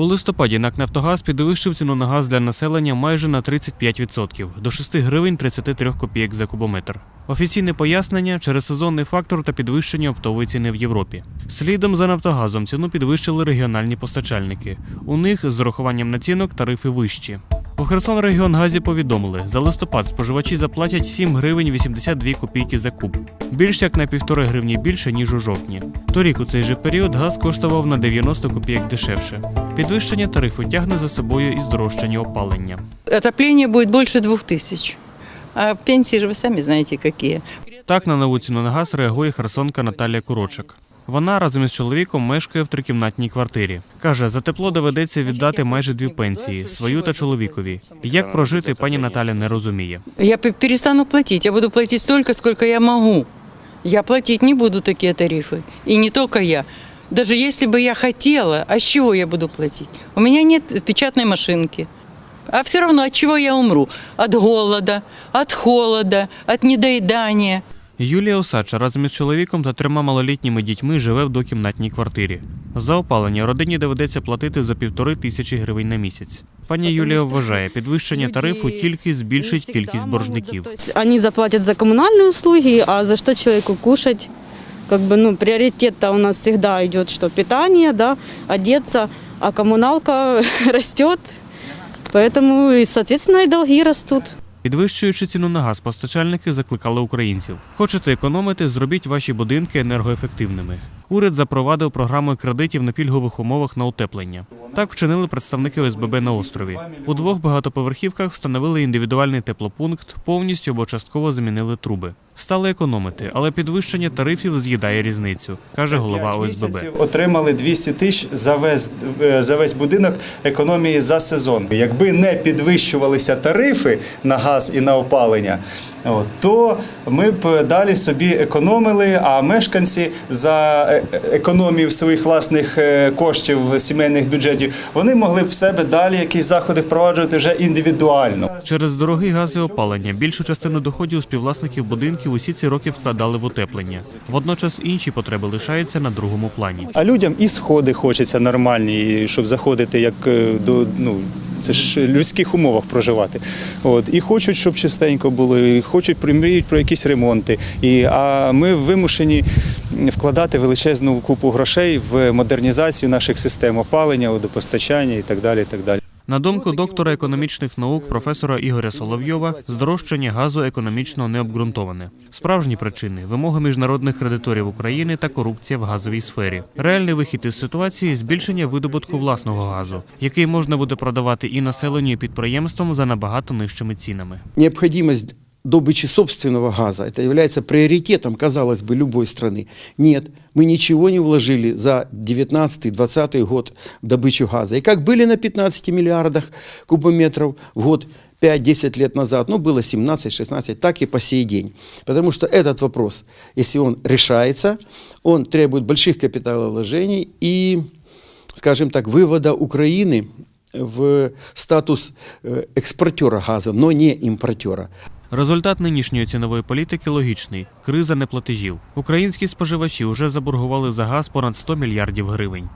У листопаді НАК «Нафтогаз» підвищив ціну на газ для населення майже на 35% – до 6 гривень 33 копійок за кубометр. Офіційне пояснення – через сезонний фактор та підвищення оптової ціни в Європі. Слідом за «Нафтогазом» ціну підвищили регіональні постачальники. У них з урахуванням націнок тарифи вищі. У Херсонрегіонгазі повідомили, за листопад споживачі заплатять 7 гривень 82 копійки за куб. Більш як на півтори гривні більше, ніж у жовтні. Торік у цей же період газ коштував на 90 копійок дешевше. Підвищення тарифу тягне за собою і здорожчання опалення. Отопление будет больше двух тысяч. А пенсии же вы сами знаете какие. Так на нову ціну на газ реагує херсонка Наталія Курочик. Вона разом із чоловіком мешкає в трикімнатній квартирі. Каже, за тепло доведеться віддати майже дві пенсії свою та чоловікові. Як прожити, пані Наталя не розуміє. Я перестану платить. Я буду платить столько, сколько я могу. Я платить не буду такие тарифы. И не только я. Даже если бы я хотела, а с чего я буду платить? У меня нет печатной машинки. А все равно от чего я умру? От голода, от холода, от недоедания. Юлія Осадча разом із чоловіком та трьома малолітніми дітьми живе в двокімнатній квартирі. За опалення родині доведеться платити за півтори тисячі гривень на місяць. Пані Юлія вважає, підвищення тарифу тільки збільшить кількість боржників. То есть они заплатят за коммунальные услуги, а за что человеку кушать? Как бы, ну, приоритет-то у нас всегда идет, что питание, да, одеться, а коммуналка растет, поэтому, и, соответственно, и долги растут. Підвищуючи ціну на газ, постачальники закликали українців. Хочете економити, зробіть ваші будинки енергоефективними. Уряд запровадив програму кредитів на пільгових умовах на утеплення. Так вчинили представники ОСББ на острові. У двох багатоповерхівках встановили індивідуальний теплопункт, повністю або частково замінили труби. Стали економити, але підвищення тарифів з'їдає різницю, каже голова ОСББ. Отримали 200 тисяч за весь, е, за весь будинок економії за сезон. Якби не підвищувалися тарифи на газ і на опалення, то ми б далі собі економили, а мешканці за е- економію своїх власних е, коштів сімейних бюджетів вони могли б в себе далі якісь заходи впроваджувати вже індивідуально. Через дорогий газ і опалення більшу частину доходів співвласників будинків усі ці роки вкладали в утеплення. Водночас інші потреби лишаються на другому плані. А людям і сходи хочеться нормальні, щоб заходити як е, до ну. Це ж людських умовах проживати. От і хочуть, щоб чистенько було, і хочуть примріють про якісь ремонти. І а ми вимушені вкладати величезну купу грошей в модернізацію наших систем опалення, водопостачання і так далі. І так далі. На думку доктора економічних наук професора Ігоря Соловйова, здорожчання газу економічно не обґрунтоване. Справжні причини вимоги міжнародних кредиторів України та корупція в газовій сфері. Реальний вихід із ситуації збільшення видобутку власного газу, який можна буде продавати і населенню, і підприємствам за набагато нижчими цінами. необходимость добычи собственного газа, это является приоритетом, казалось бы, любой страны. Нет, мы ничего не вложили за 19-20 год в добычу газа. И как были на 15 миллиардах кубометров в год 5-10 лет назад, ну, было 17-16, так и по сей день. Потому что этот вопрос, если он решается, он требует больших капиталовложений и, скажем так, вывода Украины в статус експортера газу, но не імпортера. Результат нинішньої цінової політики логічний криза неплатежів. Українські споживачі вже заборгували за газ понад 100 мільярдів гривень.